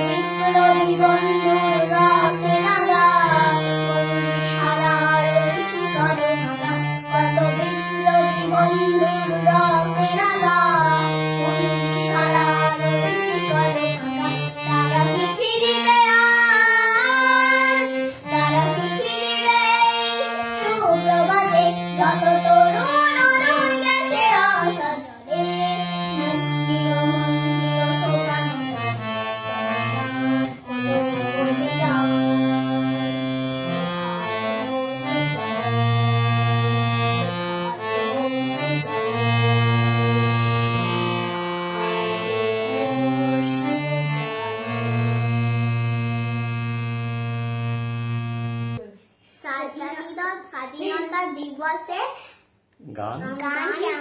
বিপ্লবী বন্ধুরা কেনালা সারা কত বিপ্লবী বন্ধুরা दिवस गान, गान, गान क्या